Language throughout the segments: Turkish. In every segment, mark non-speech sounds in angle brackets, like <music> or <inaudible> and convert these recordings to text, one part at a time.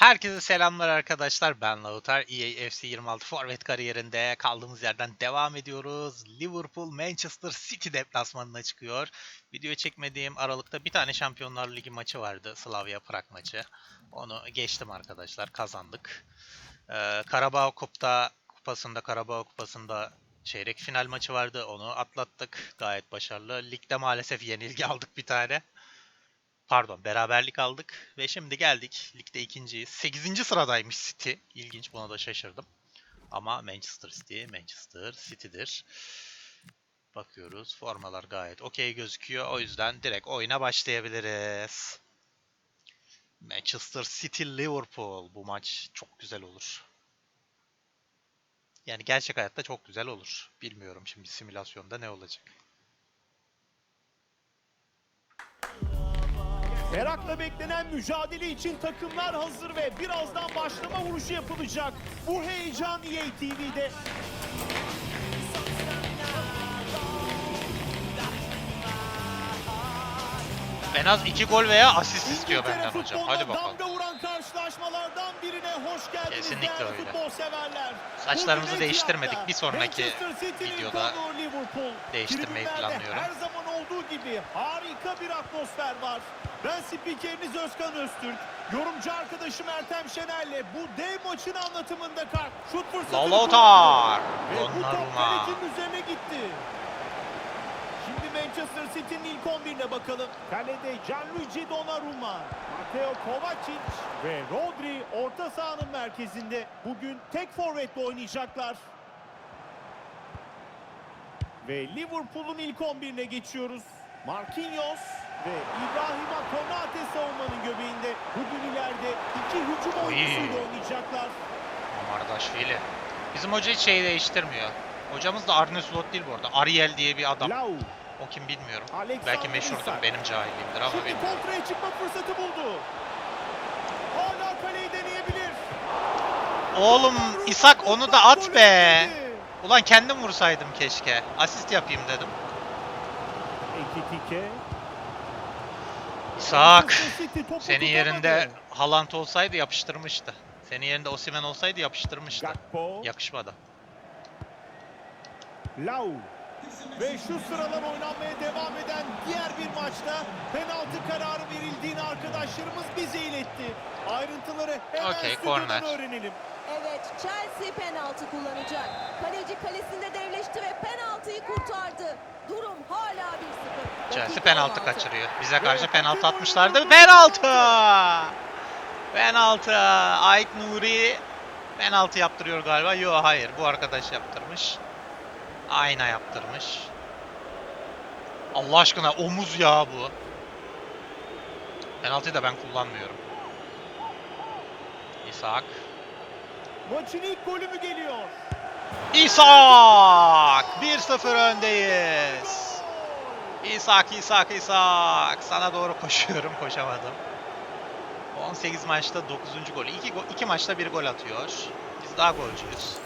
Herkese selamlar arkadaşlar. Ben Lautar. EA FC 26 forvet kariyerinde kaldığımız yerden devam ediyoruz. Liverpool Manchester City deplasmanına çıkıyor. Video çekmediğim Aralık'ta bir tane Şampiyonlar Ligi maçı vardı. Slavia Prag maçı. Onu geçtim arkadaşlar. Kazandık. Ee, Karabağ Kup'ta kupasında Karabağ Kupası'nda çeyrek final maçı vardı. Onu atlattık. Gayet başarılı. Ligde maalesef yenilgi <laughs> aldık bir tane. Pardon beraberlik aldık ve şimdi geldik. Ligde ikinciyiz. 8. sıradaymış City. İlginç buna da şaşırdım. Ama Manchester City, Manchester City'dir. Bakıyoruz. Formalar gayet okey gözüküyor. O yüzden direkt oyuna başlayabiliriz. Manchester City Liverpool. Bu maç çok güzel olur. Yani gerçek hayatta çok güzel olur. Bilmiyorum şimdi simülasyonda ne olacak. Merakla beklenen mücadele için takımlar hazır ve birazdan başlama vuruşu yapılacak. Bu heyecan EA TV'de. En az 2 gol veya asist istiyor benden hocam. Hadi bakalım. Damga vuran karşılaşmalardan birine hoş geldiniz Kesinlikle öyle. futbol severler. Saçlarımızı değiştirmedik. Bir sonraki videoda değiştirmeyi planlıyorum. Her zaman olduğu gibi harika bir atmosfer var. Ben spikeriniz Özkan Öztürk. Yorumcu arkadaşım Ertem Şener'le bu dev maçın anlatımında kalk. Şut fırsatını Lautar. Ve bu top kalecinin üzerine gitti. Şimdi Manchester City'nin ilk 11'ine bakalım. Kalede Gianluigi Donnarumma, Matteo Kovacic ve Rodri orta sahanın merkezinde. Bugün tek forvetle oynayacaklar. Ve Liverpool'un ilk 11'ine geçiyoruz. Marquinhos ve İbrahima Konate savunmanın göbeğinde. Bugün ileride iki hücum Oy. oyuncusuyla oynayacaklar. Mardaşvili. Bizim hoca hiç şey değiştirmiyor. Hocamız da Arne Slot değil bu arada. Ariel diye bir adam. Lau. O kim bilmiyorum. Alexander Belki meşhurdur. Isak. Benim cahilliğimdir ama Şimdi bilmiyorum. kontraya çıkma fırsatı buldu. Hala kaleyi deneyebilir. Oğlum İshak onu da at be. Ulan kendim vursaydım keşke. Asist yapayım dedim. Ekitike. İshak. Senin yerinde Haaland olsaydı yapıştırmıştı. Senin yerinde Osimhen olsaydı yapıştırmıştı. Gakpo. Yakışmadı. Lau. Ve şu sıralar oynanmaya devam eden diğer bir maçta penaltı kararı verildiğini arkadaşlarımız bize iletti. Ayrıntıları hemen korner. öğrenelim. Evet, Chelsea penaltı kullanacak. Kaleci kalesinde devleşti ve penaltıyı kurtardı. Durum hala 1-0. Chelsea penaltı 16. kaçırıyor. Bize karşı penaltı atmışlardı. Penaltı! Penaltı! Ait Nuri penaltı yaptırıyor galiba. Yok hayır bu arkadaş yaptırmış. Ayna yaptırmış. Allah aşkına omuz ya bu. Penaltıyı da ben kullanmıyorum. İshak. Maçın ilk golü mü geliyor? İshak! 1-0 öndeyiz. İshak, İshak, İshak. Sana doğru koşuyorum, koşamadım. 18 maçta 9. golü. 2, go- iki maçta bir gol atıyor. Biz daha golcüyüz.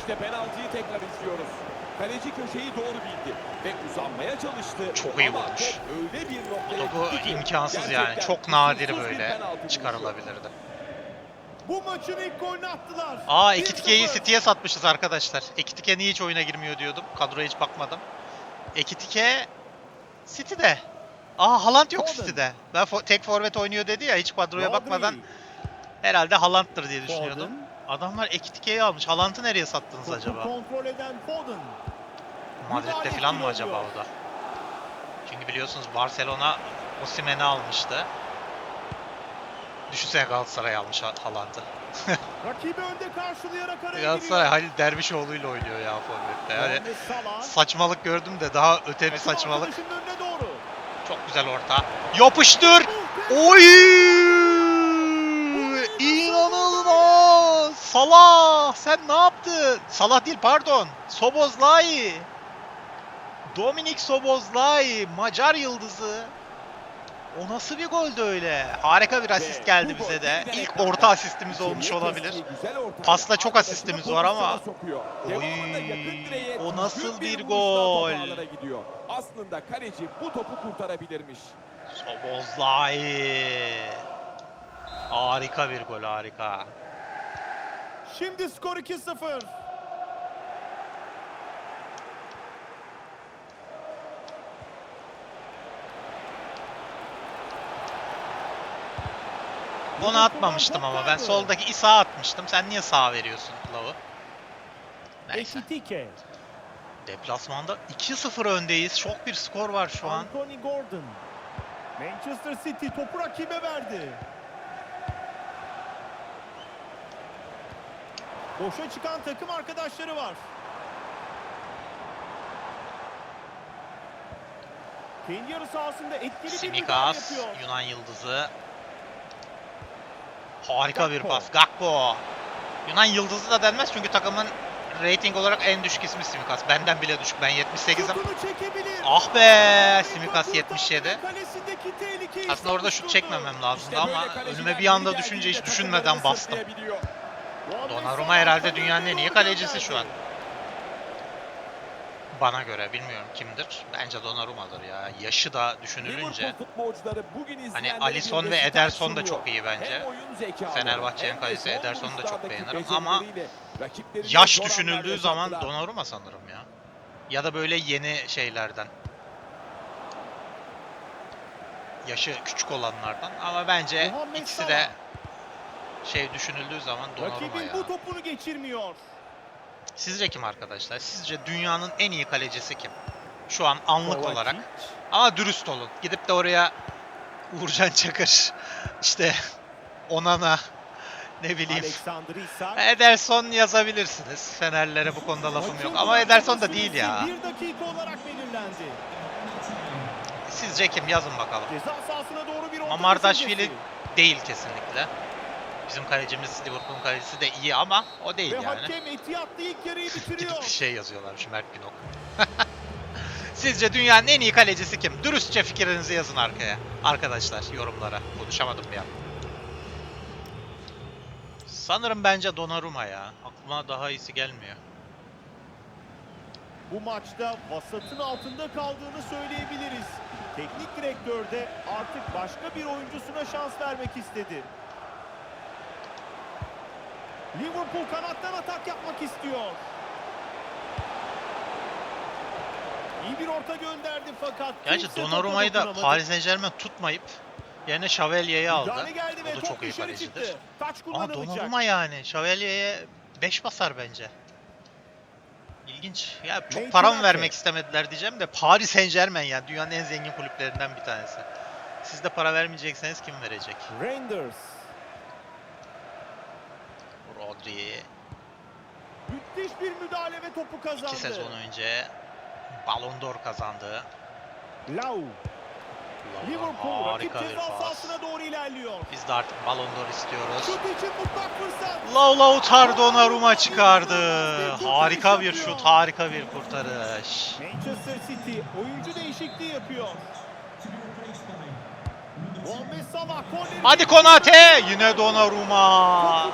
İşte penaltıyı tekrar izliyoruz. Kaleci köşeyi doğru bildi ve uzanmaya çalıştı. Çok iyi vurmuş. öyle bir Bu noktaya topu imkansız yani. Çok nadir böyle çıkarılabilirdi. Bu maçın ilk golünü attılar. Aa 1-0. Ekitike'yi City'ye satmışız arkadaşlar. Ekitike niye hiç oyuna girmiyor diyordum. Kadroya hiç bakmadım. Ekitike City'de. Aa Haaland yok Foden. City'de. Ben fo- tek forvet oynuyor dedi ya hiç kadroya Rodri. bakmadan herhalde Haaland'dır diye Foden. düşünüyordum. Adamlar Ekitike'yi almış. Haaland'ı nereye sattınız Topu acaba? kontrol eden Foden. Madrid'de müdahale falan mı acaba o da? Çünkü biliyorsunuz Barcelona Osimhen'i almıştı. Düşünsene Galatasaray almış Ha- Haaland'ı. Rakibi önde karşılayarak araya Galatasaray. Halil Dervişoğlu'yla oynuyor ya forvette. Yani saçmalık gördüm de daha öte bir saçmalık. Çok güzel orta. Yapıştır. Oy! İnanılmaz! Salah! Sen ne yaptın? Salah değil pardon. Sobozlay. Dominik Sobozlay. Macar yıldızı. O nasıl bir goldü öyle? Harika bir asist geldi bize de. İlk orta asistimiz olmuş olabilir. Pasla çok asistimiz var ama- Oy, yakın direğe o nasıl bir gol? Aslında kaleci bu topu kurtarabilirmiş. Sobozlay. Harika bir gol harika. Şimdi skor 2-0. Onu atmamıştım ama ben soldaki İsa atmıştım. Sen niye sağ veriyorsun Lav'ı? Neyse. Deplasmanda 2-0 öndeyiz. Çok bir skor var şu an. Anthony Gordon. Manchester City topu rakibe verdi. Boşa çıkan takım arkadaşları var. Kendi yarı sahasında etkili bir müdahale Simikas, yapıyor. Yunan yıldızı. Harika bir pas. Gakpo. Yunan yıldızı da denmez çünkü takımın rating olarak en düşük ismi Simikas. Benden bile düşük. Ben 78'im. Şutunu çekebilir. Ah be! Simikas 77. Kalesindeki tehlikeyi Aslında orada şut çekmemem lazımdı İşte ama önüme bir anda düşünce hiç düşünmeden bastım. Donnarumma herhalde dünyanın en iyi kalecisi şu an. Bana göre bilmiyorum kimdir. Bence Donnarumma'dır ya. Yaşı da düşünülünce. Hani Alisson ve Ederson da çok iyi bence. Fenerbahçe'nin kalecisi son Ederson'u da çok beğenirim ama Yaş düşünüldüğü zaman. Donnarumma sanırım ya. Ya da böyle yeni şeylerden. Yaşı küçük olanlardan ama bence ikisi de şey düşünüldüğü zaman Donnarumma Rakibin ya. bu topunu geçirmiyor. Sizce kim arkadaşlar? Sizce dünyanın en iyi kalecisi kim? Şu an anlık Kovacic. olarak. Ama dürüst olun. Gidip de oraya Uğurcan Çakır, <laughs> işte Onana, ne bileyim. Ederson yazabilirsiniz. Fenerlere bu konuda lafım yok. Ama Ederson da değil ya. Bir dakika olarak belirlendi. Sizce kim? Yazın bakalım. Düşüncesi. değil kesinlikle. Bizim kalecimiz Liverpool'un kalecisi de iyi ama o değil Ve yani. hakem Etihad'la ilk yarıyı <laughs> bitiriyor. Gidip bir şey yazıyorlarmış Mert Günok. <laughs> Sizce dünyanın en iyi kalecisi kim? Dürüstçe fikrinizi yazın arkaya. Arkadaşlar yorumlara. Konuşamadım bir an. Sanırım bence Donnarumma ya. Aklıma daha iyisi gelmiyor. Bu maçta vasatın altında kaldığını söyleyebiliriz. Teknik direktör de artık başka bir oyuncusuna şans vermek istedi. Liverpool kanattan atak yapmak istiyor. İyi bir orta gönderdi fakat Gerçi Donnarumma'yı da. Paris Saint Germain tutmayıp yerine Chavelier'i aldı. O da çok iyi kalecidir. Ama. Donnarumma yani. Chavelier'e 5 basar bence. İlginç. Ya çok para mı vermek istemediler diyeceğim de Paris Saint Germain yani dünyanın en zengin kulüplerinden bir tanesi. Siz de para vermeyecekseniz kim verecek? Reinders. Rodri Müthiş bir müdahale ve topu kazandı. 2 sezon önce Ballon d'Or kazandı. Lau. Liverpool rakip Harika bir ceza sahasına doğru ilerliyor. Biz de artık Ballon d'Or istiyoruz. Şut için mutlak fırsat. Lau Lautaro Donnarumma çıkardı. Harika bir şut, harika bir kurtarış. Manchester City oyuncu değişikliği yapıyor. Hadi Konate! Yine Donnarumma.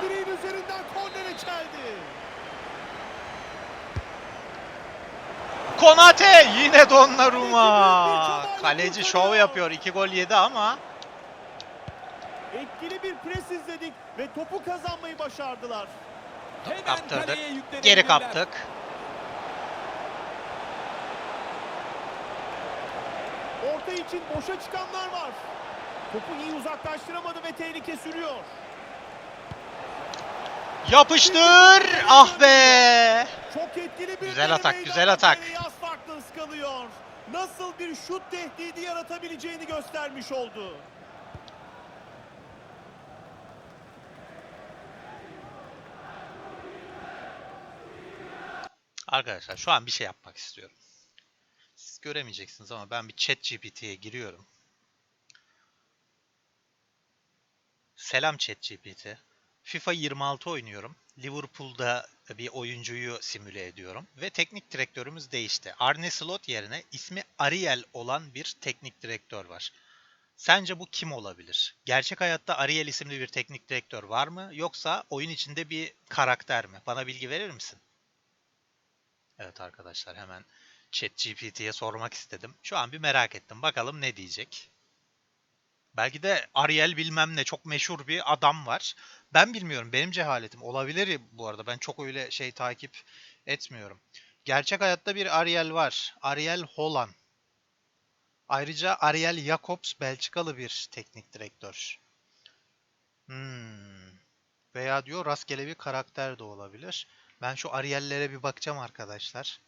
Konate! Yine Donnarumma. <laughs> Kaleci şov yapıyor. 2 gol yedi ama Etkili bir pres izledik ve topu kazanmayı başardılar. Hemen kaptırdık. Geri kaptık. Orta için boşa çıkanlar var. Topu iyi uzaklaştıramadı ve tehlike sürüyor. Yapıştır! Ah be! Çok etkili bir Güzel atak, güzel atak. ıskalıyor. Nasıl bir şut tehdidi yaratabileceğini göstermiş oldu. Arkadaşlar şu an bir şey yapmak istiyorum. Siz göremeyeceksiniz ama ben bir chat GPT'ye giriyorum. Selam chat GPT. FIFA 26 oynuyorum. Liverpool'da bir oyuncuyu simüle ediyorum. Ve teknik direktörümüz değişti. Arne Slot yerine ismi Ariel olan bir teknik direktör var. Sence bu kim olabilir? Gerçek hayatta Ariel isimli bir teknik direktör var mı? Yoksa oyun içinde bir karakter mi? Bana bilgi verir misin? Evet arkadaşlar hemen ChatGPT'ye sormak istedim. Şu an bir merak ettim. Bakalım ne diyecek. Belki de Ariel bilmem ne çok meşhur bir adam var. Ben bilmiyorum. Benim cehaletim. Olabilir bu arada. Ben çok öyle şey takip etmiyorum. Gerçek hayatta bir Ariel var. Ariel Holland. Ayrıca Ariel Jacobs Belçikalı bir teknik direktör. Hmm. Veya diyor rastgele bir karakter de olabilir. Ben şu Ariel'lere bir bakacağım arkadaşlar.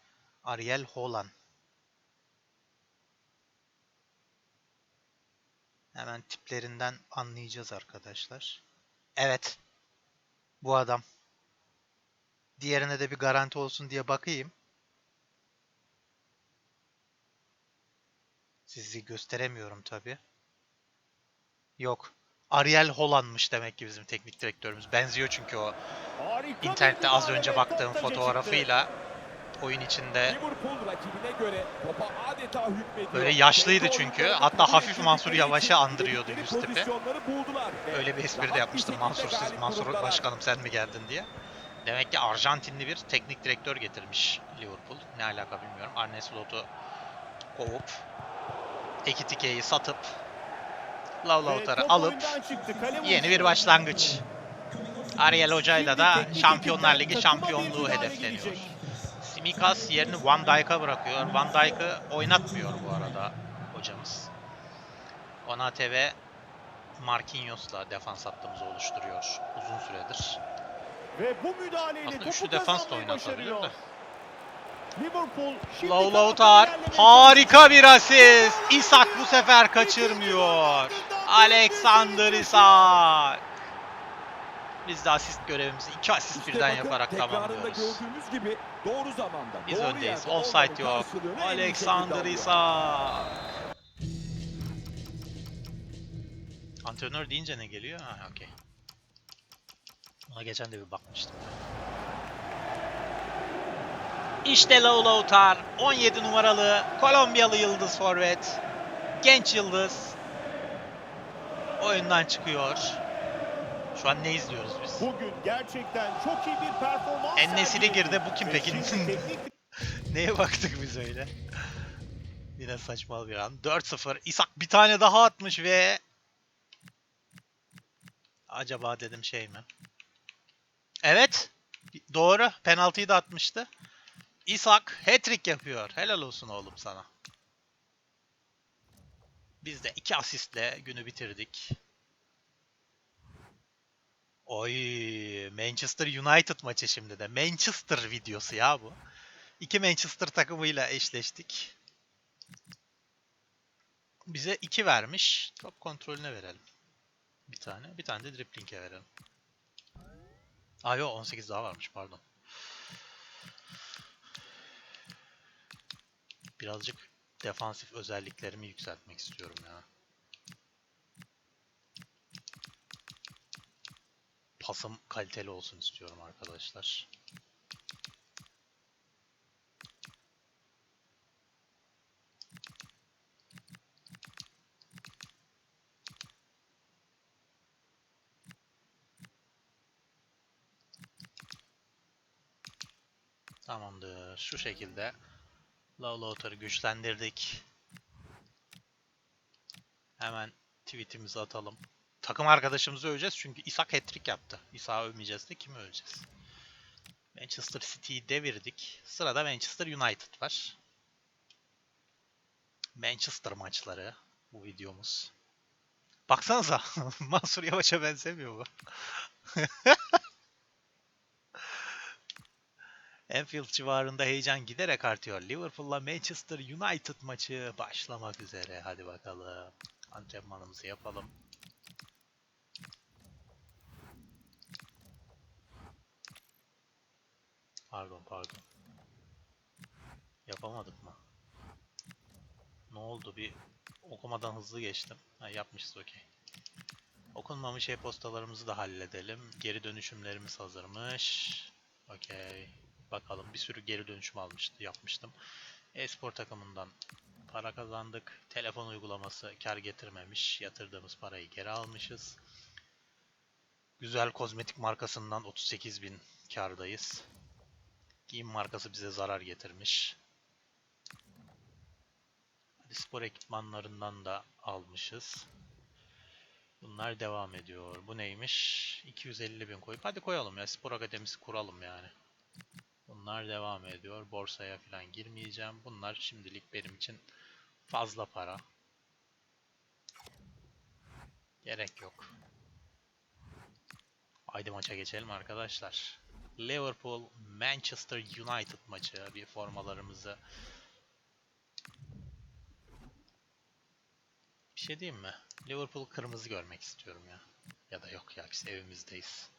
Ariel Holland. Hemen tiplerinden anlayacağız arkadaşlar. Evet. Bu adam. Diğerine de bir garanti olsun diye bakayım. Sizi gösteremiyorum tabi. Yok. Ariel Holland'mış demek ki bizim teknik direktörümüz. Benziyor çünkü o internette az önce baktığım fotoğrafıyla oyun içinde. Böyle yaşlıydı çünkü. Hatta hafif Mansur Yavaş'ı andırıyordu yüz tipi. öyle bir espri de yapmıştım. Mansur, siz, Mansur başkanım sen mi geldin diye. Demek ki Arjantinli bir teknik direktör getirmiş Liverpool. Ne alaka bilmiyorum. Arne Slot'u kovup Ekitike'yi satıp Lavlautar'ı alıp yeni bir başlangıç. Ariel Hoca'yla da Şampiyonlar Ligi şampiyonluğu hedefleniyor. Simikas yerini Van Dijk'a bırakıyor. Van Dijk'ı oynatmıyor bu arada hocamız. Konate ve Marquinhos'la defans hattımızı oluşturuyor uzun süredir. Ve bu müdahaleyle Aslında topu defans da başarıyor. de. Liverpool Lau Lautar harika bir asist. Isak bu sefer kaçırmıyor. Alexander Isak. Biz de asist görevimizi iki asist İşte birden yaparak tamamlıyoruz. gördüğünüz gibi doğru zamanda. Biz doğru öndeyiz. yerde Offside yok. Alexander. Isak. Antrenör deyince ne geliyor? Ha okey. Ona geçen de bir bakmıştım. İşte Lau Lautar, 17 numaralı Kolombiyalı yıldız forvet. Genç yıldız. Oyundan çıkıyor. Şu an ne izliyoruz biz? Bugün gerçekten çok iyi bir performans En-Nesyri sergiledi. girdi, bu kim peki? <laughs> Neye baktık biz öyle? Yine saçma bir an. 4-0. İshak bir tane daha atmış ve... Acaba dedim şey mi? Evet. Doğru. Penaltıyı da atmıştı. İshak hat-trick yapıyor. Helal olsun oğlum sana. Biz de iki asistle günü bitirdik. Oy, Manchester United maçı şimdi de. Manchester videosu ya bu. İki Manchester takımıyla eşleştik. Bize 2 vermiş. Top kontrolüne verelim. Bir tane. Bir tane de dripling'e verelim. Aa yok 18 daha varmış pardon. Birazcık defansif özelliklerimi yükseltmek istiyorum ya. Pasım kaliteli olsun istiyorum arkadaşlar. Tamamdır. Şu şekilde Low Lautar'ı güçlendirdik. Hemen tweetimizi atalım. Takım arkadaşımızı öveceğiz çünkü Isak hat-trick yaptı. İsak'ı övmeyeceğiz de kimi öveceğiz? Manchester City'yi devirdik. Sırada Manchester United var. Manchester maçları bu videomuz. Baksanıza <laughs> Mansur Yavaş'a benzemiyor bu. <laughs> Anfield civarında heyecan giderek artıyor. Liverpool'la Manchester United maçı başlamak üzere. Hadi bakalım. Antrenmanımızı yapalım. Pardon pardon. Yapamadık mı? Ne oldu? Bir okumadan hızlı geçtim. Ha, yapmışız okey. Okunmamış e-postalarımızı da halledelim. Geri dönüşümlerimiz hazırmış. Okey. Bakalım bir sürü geri dönüşüm almıştı, yapmıştım. E-spor takımından para kazandık. Telefon uygulaması kar getirmemiş. Yatırdığımız parayı geri almışız. Güzel kozmetik markasından 38.000 kardayız. Giyim markası bize zarar getirmiş. Hadi spor ekipmanlarından da almışız. Bunlar devam ediyor. Bu neymiş? 250 bin koyup hadi koyalım ya. Spor akademisi kuralım yani. Bunlar devam ediyor. Borsaya falan girmeyeceğim. Bunlar şimdilik benim için fazla para. Gerek yok. Haydi maça geçelim arkadaşlar. Liverpool Manchester United maçı. Bir formalarımızı Bir şey diyeyim mi? Liverpool kırmızı görmek istiyorum ya. Ya da yok ya biz evimizdeyiz.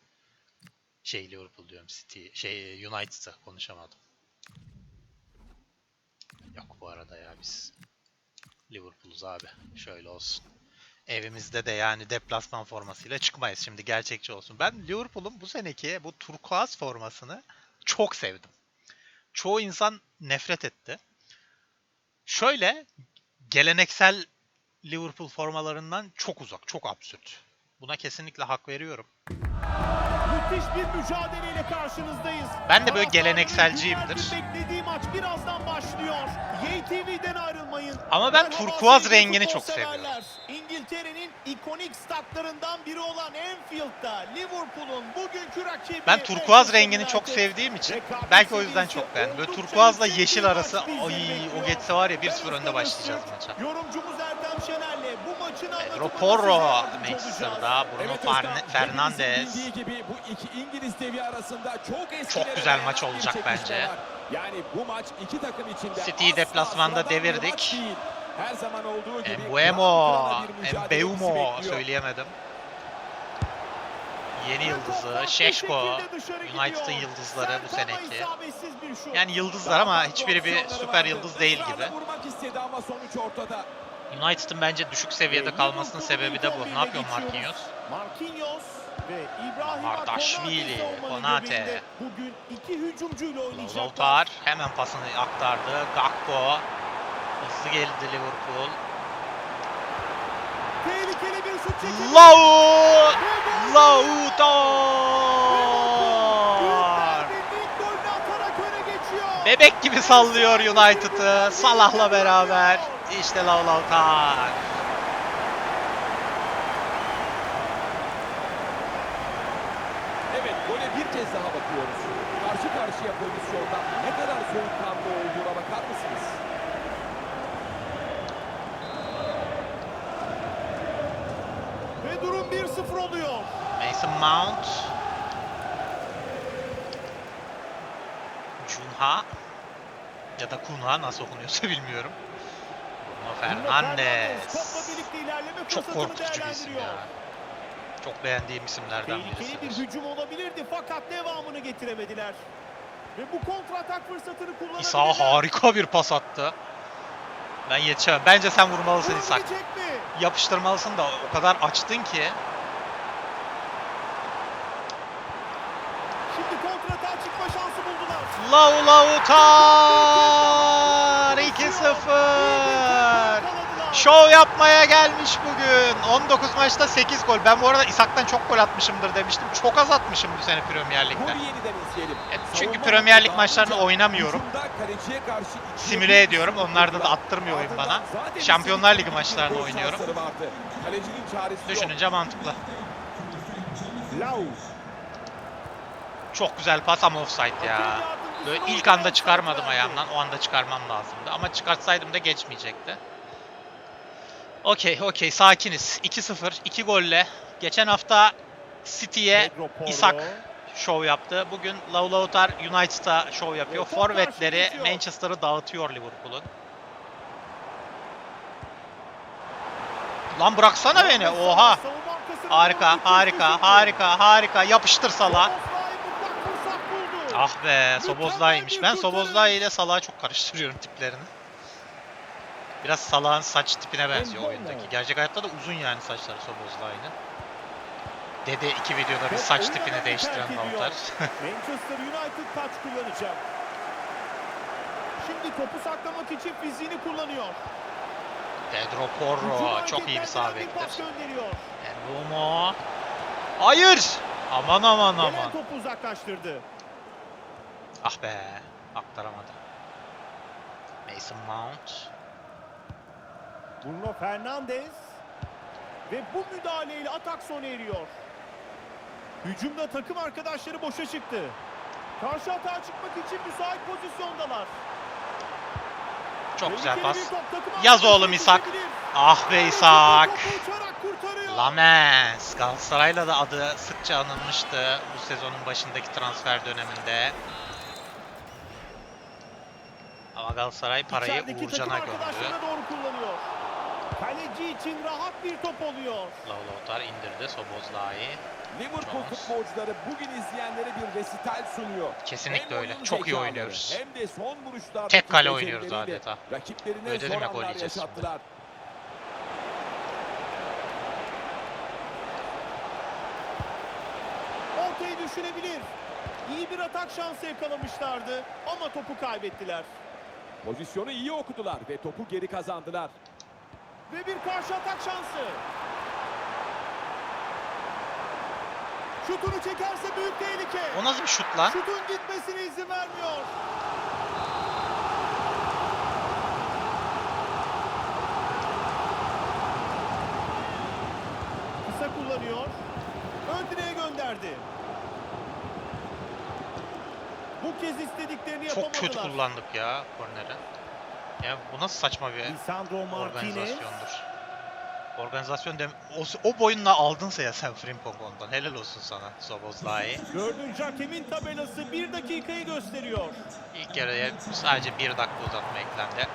Şey Liverpool diyorum City, şey United'ı konuşamadım. Yok bu arada ya biz Liverpool'uz abi. Şöyle olsun. Evimizde de yani deplasman formasıyla çıkmayız. Şimdi gerçekçi olsun. Ben Liverpool'un bu seneki bu turkuaz formasını çok sevdim. Çoğu insan nefret etti. Şöyle geleneksel Liverpool formalarından çok uzak, çok absürt. Buna kesinlikle hak veriyorum. Müthiş bir mücadeleyle karşınızdayız. Ben de böyle gelenekselciyimdir. beklediği maç birazdan başlıyor. YTV'den ayrılmayın. Ama ben turkuaz rengini çok seviyorum. İkonik statlarından biri olan Anfield'da Liverpool'un bugünkü rakibi Ben turkuaz rengini çok sevdiğim için belki o yüzden çok beğendim. Böyle turkuazla yeşil arası ay o geçse var ya Ben 1-0 önde başlayacağız maça. Yorumcumuz Erdem Şener'le bu maçın Pedro anlatımına Porro size yardımcı Manchester'da. Bruno Fernandes. gibi bu iki İngiliz devi arasında çok eskilere güzel maç olacak bence. Yani bu maç iki takım içinde City'yi deplasmanda devirdik. değil. Her zaman olduğu gibi Embuemo, Embeumo söyleyemedim. Yeni yıldızı, Şeşko, United'ın yıldızları bu seneki. Yani yıldızlar ama hiçbiri bir süper yıldız değil gibi. United'ın bence düşük seviyede kalmasının sebebi de bu. Ne yapıyor 11'ine Marquinhos? Marquinhos ve İbrahim Mardashvili, Konate. Bugün iki hücumcuyla oynayacaklar. Lautaro hemen pasını aktardı. Gakpo hızlı geldi Liverpool. Tehlikeli bir şut çekildi. Lau! Geçiyor. Bebek gibi sallıyor United'ı Salah'la beraber. İşte Lau Lautaro. Evet gole bir kez daha bakıyoruz. Karşı karşıya pozisyonda ne kadar soğukkanlı olduğuna bakar mısınız? Ve durum 1-0 oluyor. Mason Mount. Junha. Ya da Kunha nasıl okunuyorsa <laughs> bilmiyorum. Fernandes. Çok korkutucu bir isim ya. Çok beğendiğim isimlerden Tehlikeli bir birisi. hücum olabilirdi fakat devamını getiremediler. Ve bu kontratak fırsatını kullanabilirler. İsa harika bir pas attı. Ben yetişemem. Bence sen vurmalısın mi? Yapıştırmalısın da o kadar açtın ki. Şimdi kontratağa çıkma şansı buldular. Lau Lautar 2-0. Yakaladılar. Şov yapmaya gelmiş bugün. 19 maçta 8 gol. Ben bu arada İshak'tan çok gol atmışımdır demiştim. Çok az atmışım bu sene Premier Lig'de. Evet, çünkü Premier Lig maçlarını oynamıyorum. Simüle ediyorum. Onlar da, attırmıyor oyun bana. Şampiyonlar Ligi maçlarını oynuyorum. Düşününce mantıklı. Çok güzel pas ama offside ya. Böyle ilk anda çıkarmadım ayağımdan. O anda çıkarmam lazımdı. Ama çıkartsaydım da geçmeyecekti. Okey okey sakiniz. 2-0. 2 golle. Geçen hafta City'ye. İshak şov yaptı. Bugün Lau Lautar United'a şov yapıyor. Forvetleri. Manchester'ı dağıtıyor Liverpool'un. Lan bıraksana beni. Oha. Harika, harika, harika, harika. Yapıştır Salah. Szoboszlai mutlak fırsat buldu. Ah be, bir Ben. Sobozlai ile Salah'ı çok karıştırıyorum tiplerini. Biraz Salah'ın saç tipine benziyor oyundaki. Gerçek hayatta da uzun yani saçları Sobozlai'nin. Dede iki videoda bir saç tipini değiştiren terk ediyor. Lautar. <laughs> Manchester United taç kullanacak. Şimdi topu saklamak için fiziğini kullanıyor. Pedro Porro çok iyi bir sağ bektir. Embumo. Hayır! Aman aman Gelen aman. topu uzaklaştırdı. Ah be, aktaramadı. Mason Mount. Bruno Fernandes. Ve bu müdahaleyle atak sona eriyor. Hücumda takım arkadaşları boşa çıktı. Karşı atağa çıkmak için müsait pozisyondalar. Çok güzel Tehlikeli pas. Yaz oğlum İshak. Ah be İshak. Lamens. Galatasaray'la da adı sıkça anılmıştı bu sezonun başındaki transfer döneminde. Ama Galatasaray parayı İçerideki Uğurcan'a takım arkadaşlarına doğru kullanıyor. Kaleci için rahat bir top oluyor. Lautar indirdi Sobozlai'yi. Liverpool Jones. futbolcuları bugün izleyenlere bir resital sunuyor. Kesinlikle Hem öyle. Çok iyi zekaları, oynuyoruz. Hem de son vuruşlarda Tek kale oynuyoruz adeta. Rakiplerine Öyle zor demek anlar oynayacağız şimdi. yaşattılar. Ortayı düşünebilir. İyi bir atak şansı yakalamışlardı ama topu kaybettiler. Pozisyonu iyi okudular ve topu geri kazandılar. Ve bir karşı atak şansı. Şutunu çekerse büyük tehlike. O nasıl bir şut lan? Şutun gitmesine izin vermiyor. Kısa kullanıyor. Ön direğe gönderdi. Bu kez istediklerini Çok yapamadılar. kötü kullandık ya korneri. Ya bu nasıl saçma bir Lisandro Martinez. organizasyondur. Organizasyon dem o, o boyunla aldınsa ya sen Frimpong ondan. Helal olsun sana Sobozlai. Dördüncü hakemin tabelası bir dakikayı gösteriyor. İlk yarıya sadece bir dakika uzatma eklendi.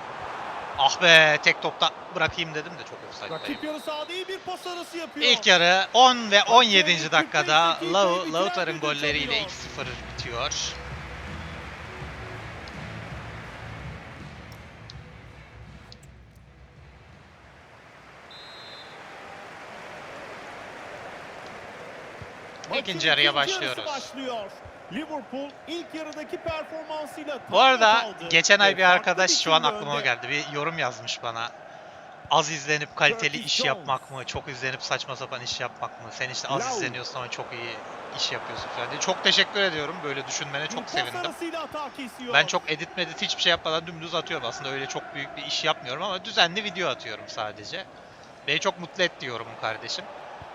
Ah be tek topta bırakayım dedim de çok offside'dayım. Rakip yarı sahada iyi bir pas arası yapıyor. İlk yarı 10 ve 17. 45 dakikada Lau, Lautar'ın golleriyle çalıyor. 2-0 bitiyor. İkinci yarıya başlıyoruz. başlıyor. Liverpool ilk yarıdaki performansıyla Bu arada not aldı geçen ay bir arkadaş şu an aklıma geldi. Bir yorum yazmış bana. Az izlenip kaliteli iş yapmak mı? Çok izlenip saçma sapan iş yapmak mı? Sen işte az izleniyorsun ama çok iyi iş yapıyorsun falan diye. Çok teşekkür ediyorum. Böyle düşünmene çok sevindim. Ben çok edit medit hiçbir şey yapmadan dümdüz atıyorum. Aslında öyle çok büyük bir iş yapmıyorum ama düzenli video atıyorum sadece. Beni çok mutlu etti yorumun kardeşim.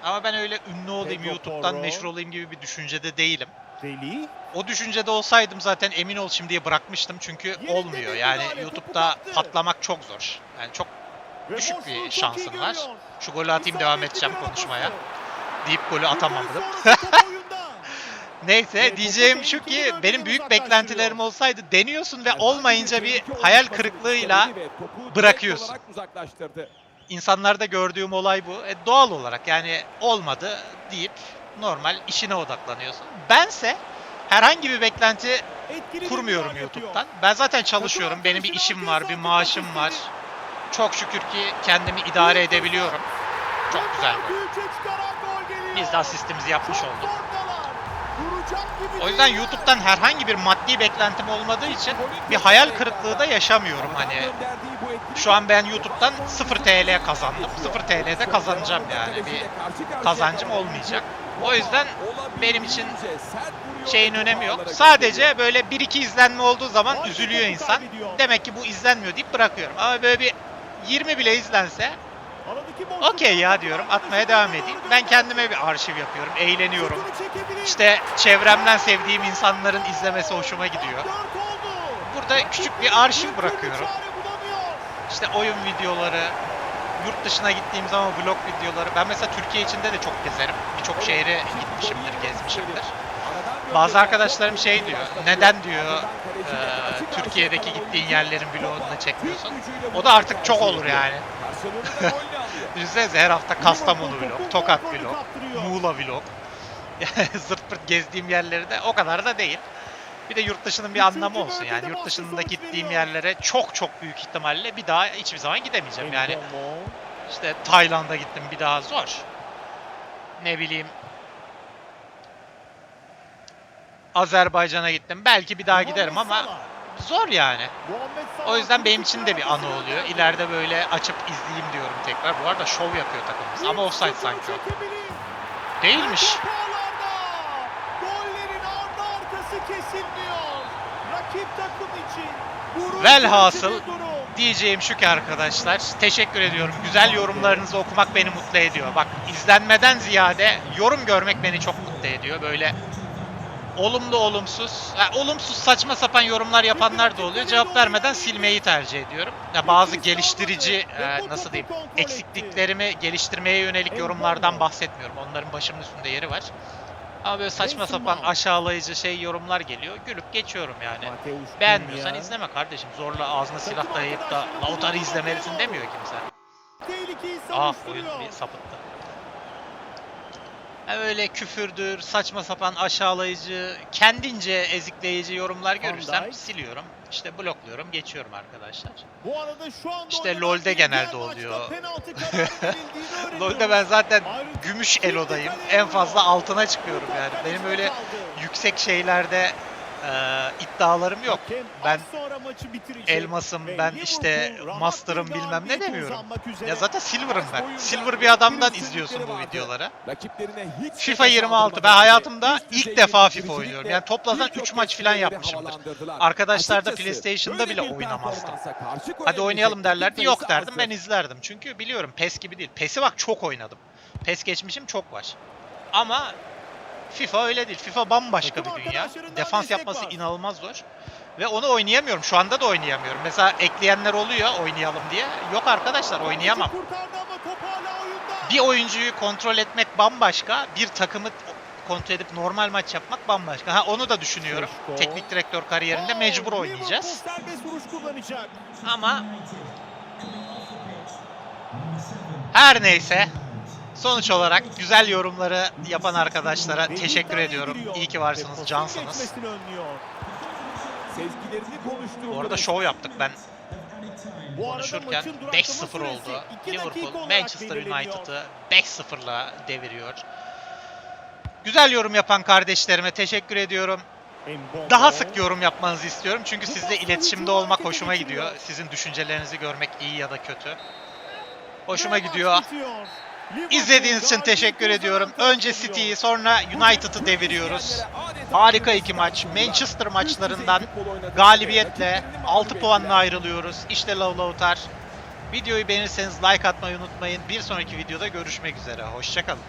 Ama ben öyle ünlü olayım, Pedro YouTube'dan Porro. meşhur olayım gibi bir düşüncede değilim. Deli. O düşüncede olsaydım zaten emin ol şimdiye bırakmıştım çünkü Yerinde olmuyor. bir Yani müdahale, topu YouTube'da kaptı. patlamak çok zor. Yani çok Ve Düşük boşluğu bir çok iyi şansın var. görüyor. şu golü atayım devam İsabetli edeceğim bir konuşmaya. Deyip golü atamadım. Sonrası top <laughs> oyunda. Neyse Ve topu diyeceğim şu ki bölgeden benim büyük uzaklaştırıyor. beklentilerim olsaydı deniyorsun ve olmayınca bir hayal kırıklığıyla bırakıyorsun. uzaklaştırdı. İnsanlarda gördüğüm olay bu. E, doğal olarak yani olmadı deyip normal işine odaklanıyorsun. Bense herhangi bir beklenti Etkili kurmuyorum. YouTube'dan. Ben zaten çalışıyorum. Benim bir işim var, bir maaşım var. Çok şükür ki kendimi idare edebiliyorum. Çok güzel gol. Biz de asistimizi yapmış olduk. O yüzden. YouTube'dan herhangi bir maddi beklentim olmadığı için bir hayal kırıklığı da yaşamıyorum hani. Şu an ben YouTube'dan 0 TL kazandım. 0 TL'de kazanacağım yani. Bir kazancım olmayacak. O yüzden benim için şeyin önemi yok. Sadece böyle 1-2 izlenme olduğu zaman üzülüyor insan. Demek ki bu izlenmiyor deyip bırakıyorum. Ama böyle bir 20 bile izlense okey ya diyorum atmaya devam edeyim. Ben kendime bir arşiv yapıyorum. Eğleniyorum. İşte çevremden sevdiğim insanların izlemesi hoşuma gidiyor. Burada küçük bir arşiv bırakıyorum. İşte oyun videoları, yurt dışına gittiğim zaman vlog videoları. Ben mesela Türkiye içinde de çok gezerim. Birçok şehre gitmişimdir, gezmişimdir. Bazı arkadaşlarım şey diyor, neden diyor eee, Türkiye'deki gittiğin yerlerin vlogunu çekmiyorsun. O da artık çok olur yani. <laughs> Düşünsenize her hafta Kastamonu vlog, Tokat vlog. Muğla vlog. <laughs> Zırt pırt gezdiğim yerleri de o kadar da değil. Bir de yurt dışının bir anlamı olsun yani. Yurt dışında gittiğim yerlere çok çok büyük ihtimalle bir daha hiçbir zaman gidemeyeceğim. Yani işte Tayland'a gittim bir daha zor. Ne bileyim Azerbaycan'a gittim. Belki bir daha giderim ama. Zor yani. O yüzden benim için de bir anı oluyor. İleride böyle açıp izleyeyim diyorum tekrar. Bu arada şov yapıyor takımımız ama offside sanki o. Değilmiş. Velhasıl. Diyeceğim şu ki arkadaşlar, teşekkür ediyorum. Güzel yorumlarınızı okumak beni mutlu ediyor. Bak izlenmeden ziyade yorum görmek beni çok mutlu ediyor. Böyle olumlu olumsuz, ha, olumsuz saçma sapan yorumlar yapanlar da oluyor. Cevap vermeden silmeyi tercih ediyorum. Ya bazı geliştirici, e, nasıl diyeyim, eksikliklerimi geliştirmeye yönelik yorumlardan bahsetmiyorum. Onların başımın üstünde yeri var. Ama böyle saçma sapan aşağılayıcı şey yorumlar geliyor. Gülüp geçiyorum yani. Beğenmiyorsan izleme kardeşim. Zorla ağzına silah dayayıp da Lautar'ı izlemelisin demiyor kimse. Ah oyun bir sapıttı. Öyle küfürdür, saçma sapan aşağılayıcı, kendince ezikleyici yorumlar görürsem siliyorum. İşte blokluyorum, geçiyorum arkadaşlar. Bu arada şu anda İşte LoL'de genelde oluyor. <laughs> LoL'de ben zaten gümüş elodayım. En fazla altına çıkıyorum yani. Benim öyle yüksek şeylerde e, iddialarım yok. Ben elmasım, ben işte master'ım bilmem ne demiyorum. Ya zaten silver'ım ben. Silver bir adamdan izliyorsun bu videoları. FIFA nefes 26. aldırmadan Ben hayatımda ilk defa FIFA oynuyorum. Yani toplasan birçok 3 maç falan yapmışımdır. Arkadaşlar da PlayStation'da bile bir oynamazdı. performansa karşı Hadi oynayalım derlerdi. Yok derdim ben izlerdim. Çünkü biliyorum PES gibi değil. PES'i bak çok oynadım. PES geçmişim çok var. Ama FIFA öyle değil. FIFA bambaşka Takım bir dünya. Defans yapması var. inanılmaz zor. Ve onu oynayamıyorum. Şu anda da oynayamıyorum. Mesela ekleyenler oluyor oynayalım diye. Yok arkadaşlar oynayamam. Bir oyuncuyu kontrol etmek bambaşka, bir takımı kontrol edip normal maç yapmak bambaşka. Ha onu da düşünüyorum. Teknik direktör kariyerinde mecbur oynayacağız. serbest vuruş kullanacak. Ama her neyse sonuç olarak güzel yorumları yapan arkadaşlara teşekkür ediyorum. İyi ki varsınız, cansınız. Bu arada şov yaptık. Ben konuşurken maçın 5-0 duraklama oldu. Liverpool Manchester. United'ı 5-0'la deviriyor. Güzel yorum yapan kardeşlerime teşekkür ediyorum. Daha sık yorum yapmanızı istiyorum çünkü sizle iletişimde olmak hoşuma gidiyor. Sizin düşüncelerinizi görmek iyi ya da kötü. Hoşuma gidiyor. İzlediğiniz için teşekkür ediyorum. Önce. City'yi sonra United'ı deviriyoruz. Harika iki maç. Manchester maçlarından galibiyetle 6 puanla ayrılıyoruz. İşte Love Lautar. Videoyu beğenirseniz like atmayı unutmayın. Bir sonraki videoda görüşmek üzere. Hoşçakalın.